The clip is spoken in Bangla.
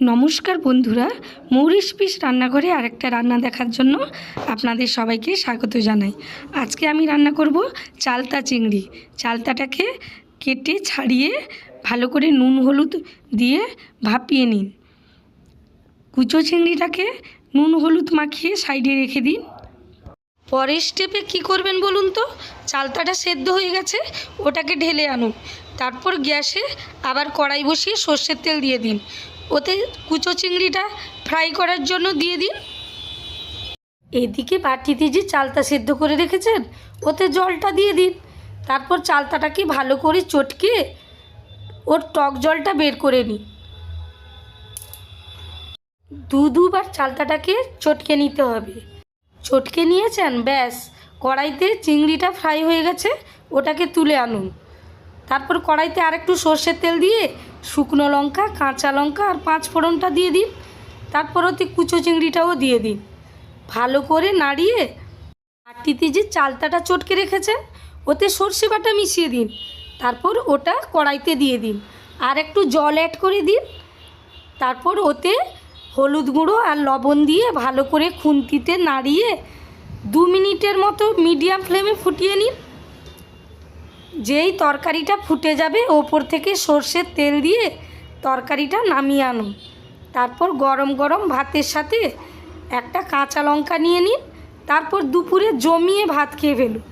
নমস্কার বন্ধুরা, মৌরিশ পিস রান্নাঘরে আরেকটা রান্না দেখার জন্য আপনাদের সবাইকে স্বাগত জানাই। আজকে আমি রান্না করব চালতা চিংড়ি। চালতাটাকে কেটে ছাড়িয়ে ভালো করে নুন হলুদ দিয়ে ভাপিয়ে নিন। কুচো চিংড়িটাকে নুন হলুদ মাখিয়ে সাইডে রেখে দিন। পরের স্টেপে কি করবেন বলুন তো? চালতাটা সেদ্ধ হয়ে গেছে, ওটাকে ঢেলে আনুন। তারপর গ্যাসে আবার কড়াই বসিয়ে সর্ষের তেল দিয়ে দিন। ওতে কুচো চিংড়িটা ফ্রাই করার জন্য দিয়ে দিন। এদিকে বাটিতে যে চালতা সেদ্ধ করে রেখেছেন, ওতে জলটা দিয়ে দিন। তারপর চালতাটাকে ভালো করে চটকে ওর টক জলটা বের করে নিন। দু দুবার চালতাটাকে চটকে নিতে হবে। চটকে নিয়েছেন, ব্যাস, কড়াইতে চিংড়িটা ফ্রাই হয়ে গেছে, ওটাকে তুলে আনুন। তারপর কড়াইতে আরেকটু সর্ষের তেল দিয়ে শুকনো লঙ্কা, কাঁচা লঙ্কা আর পাঁচ ফোড়নটা দিয়ে দিন। তারপর ওতে কুচো চিংড়িটাও দিয়ে দিন। ভালো করে নাড়িয়ে আটটিতে যে চালতাটা চটকে রেখেছেন ওতে সর্ষে বাটা মিশিয়ে দিন। তারপর ওটা কড়াইতে দিয়ে দিন। আর একটু জল অ্যাড করে দিন। তারপর ওতে হলুদ গুঁড়ো আর লবণ দিয়ে ভালো করে খুন্তিতে নাড়িয়ে দু মিনিটের মতো মিডিয়াম ফ্লেমে ফুটিয়ে নিন। যেই তরকারিটা ফুটে যাবে, ওপর থেকে সর্ষের তেল দিয়ে তরকারিটা নামিয়ে আনুন। তারপর গরম গরম ভাতের সাথে একটা কাঁচা লঙ্কা নিয়ে নিন। তারপর দুপুরে জমিয়ে ভাত খেয়ে ফেলুন।